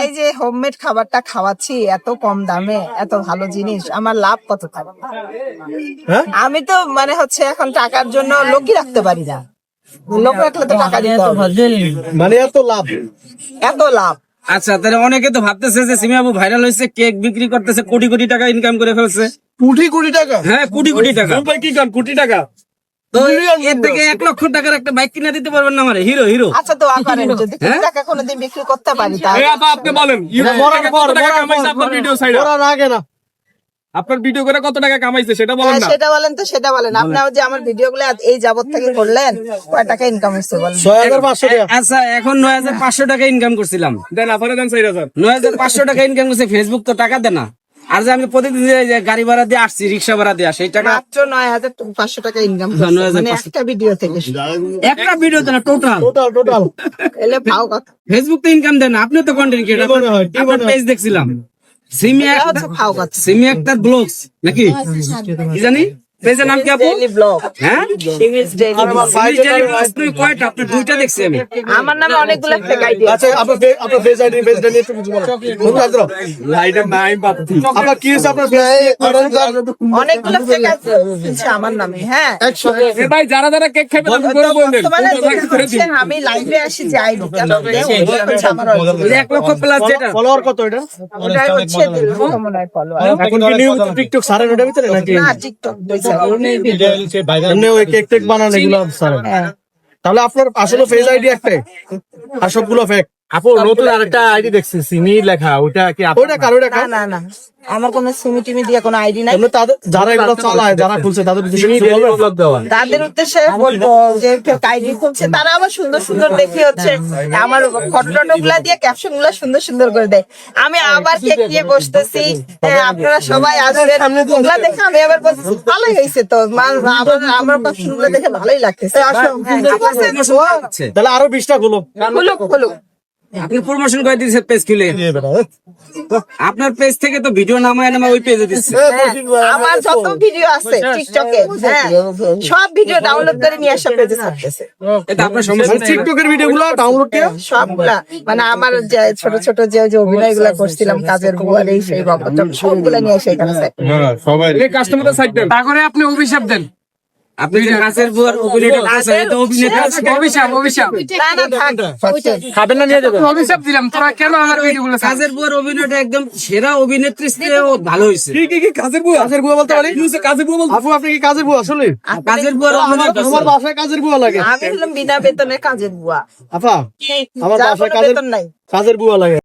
এই যে হোমমেড খাবারটা খাওয়াচ্ছি এত কম দামে এত ভালো জিনিস আমার লাভ কত থাকবে হ্যাঁ? আমি তো মানে হচ্ছে এখন টাকার জন্য লোকই রাখতে পারি না। লোক রাখলে তো টাকা দিতে হবে। মানে এত লাভ? এত লাভ। আচ্ছা তাহলে অনেকে তো ভাবতেছে যে সিমি আপু ভাইরাল হয়েছে কেক বিক্রি করতেছে কোটি কোটি টাকা ইনকাম করে ফেলছে। কোটি কোটি টাকা? হ্যাঁ কোটি কোটি টাকা। কি কর কোটি টাকা? এক লক্ষ টাকার একটা বাইক কিনে দিতে পারবেন না আমারে। Hero hero. আচ্ছা দোয়া করেন যদি? টাকা কোনোদিন বিক্রি করতে পারি আপনি বলেন ইউটিউব মরার থেকে পর কত টাকা কামাইছে আপনার ভিডিও সাইডে আগে না। আপনার ভিডিও করে কত টাকা কামাইছে সেটা বলেন হ্যাঁ, না। সেটা বলেন তো সেটা বলেন। আপনার যে আমার ভিডিও গুলো এই যাবত থেকে করলেন কয় টাকা ইনকাম হচ্ছে বলেন। টাকা। আচ্ছা এখন নয় হাজার পাঁচশো টাকা ইনকাম করছিলাম। দেন আপনারা দেন চার হাজার। নয় হাজার পাঁচশো টাকা ইনকাম করছে ফেসবুক তো টাকা দেয় না। আর যে আমি প্রতিদিন যে- গাড়ি ভাড়া দিয়ে আসছি রিক্সা ভাড়া দিয়ে সেই টাকা মাত্র নয় হাজার পাঁচশো টাকা ইনকাম মানে একটা ভিডিও থেকে একটা ভিডিও তো না টোটাল টোটাল টোটাল এলে ভাও কথা। ফেসবুক তো ইনকাম দেন আপনি তো কন্টেন্ট ক্রিয়েটর আপনার পেজ দেখছিলাম। সিমি একটা হচ্ছে সিমি একটা ব্লগস নাকি? কি জানি? পেজের নাম কি আপু? হ্যাঁ? ডেইলি কয়টা? দুইটা দেখছি আমি। আমার নামে অনেকগুলো ফেক আইডি আচ্ছা আপনার আপনার ফেস আইডি ফেস আইডি একটু কিছু বলো বন্ধু নাই বাপতি। আপনার কি হয়েছে? আপনার অনেকগুলো ফেক আছে। আমার নামে হ্যাঁ। এ ভাই যারা যারা কেক খাবে তাদের করে আমি লাইভে আসি যে আইডি এক লক্ষ প্লাস যেটা। ফলোয়ার কত এটা? ওটাই হচ্ছে দুশো follower। এখন কি নিয়মিত টিকটক সারেন ওটার ভিতরে নাকি? না টিকটক দিয়েছে এমনি ওই কেক টেক বানান এগুলো সারেন হ্যাঁ। তাহলে আপনার আসলে ফেজ আইডি একটাই। আর সবগুলো ফেক আপু নতুন আরেকটা আইডি দেখছি সিমি লেখা ওটা কি কার ওইটা না না না। আমার কোনো সিমি টিমি দিয়ে কোনো আইডি নাই। তাদের যারা এগুলো চালায় যারা খুলছে তাদের উদ্দেশ্যে সিমি কিছু daily দেওয়া। তাদের উদ্দেশ্যে বলব যে আইডি খুলছে তারা আবার সুন্দর সুন্দর দেখে হচ্ছে। আমার ফটো গুলা দিয়ে ক্যাপশনগুলা সুন্দর সুন্দর করে দেয়। আমি আবার কেক দিয়ে বসতেছি। হ্যাঁ, আপনারা সবাই আসবেন। ওগুলা দেখে আমি আবার বলছি ভালোই হয়েছে তো। আমার আমার ক্যাপশনগুলো দেখে ভালোই লাগতেছে। হ্যাঁ, তাহলে আরও বিশটা গুলো খুলুক। আপনি প্রমোশন করে দিয়েছে পেজ খুলে। আপনার পেজ থেকে তো ভিডিও নামায় নামা ওই পেজে দিচ্ছে। হ্যাঁ, আমার যত ভিডিও আছে টিকটকে হ্যাঁ সব ভিডিও ডাউনলোড করে নিয়ে আসা পেজে ছাড়তেছে। এটা আপনার সমস্যা টিকটকের ভিডিও গুলো ডাউনলোড করে। সবগুলা। মানে আমার যে ছোট ছোট যে যে অভিনয়গুলা করছিলাম কাজের বুয়ার এই সেই গল্প সবগুলা নিয়ে এসে এখানে set। এই কাস্টমারদের সাইড দেন। তারপরে আপনি অভিশাপ দেন। আপনি যে বুয়ার অভিনেতা আছে এটা অভিনেতা আছে অভিশাপ অভিশাপ। না না থাক। খাবেন না নিয়ে যাবেন। অভিশাপ দিলাম তোরা কেন আমার ভিডিও কাজের বুয়ার অভিনয়টা একদম সেরা অভিনেত্রী চেয়েও ভালো হয়েছে। কি কি কি কাজের বুয়া কাজের বুয়া বলতে পারি? কাজের বুয়া বলতে? আপু আপনি কি কাজের বুয়া আসলে? কাজের বুয়ার আমার বাসায় কাজের বুয়া লাগে। আমি হলাম বিনা বেতনে কাজের বুয়া আপা আমার বাসায় কাজের বেতন নাই। কাজের বুয়া লাগে।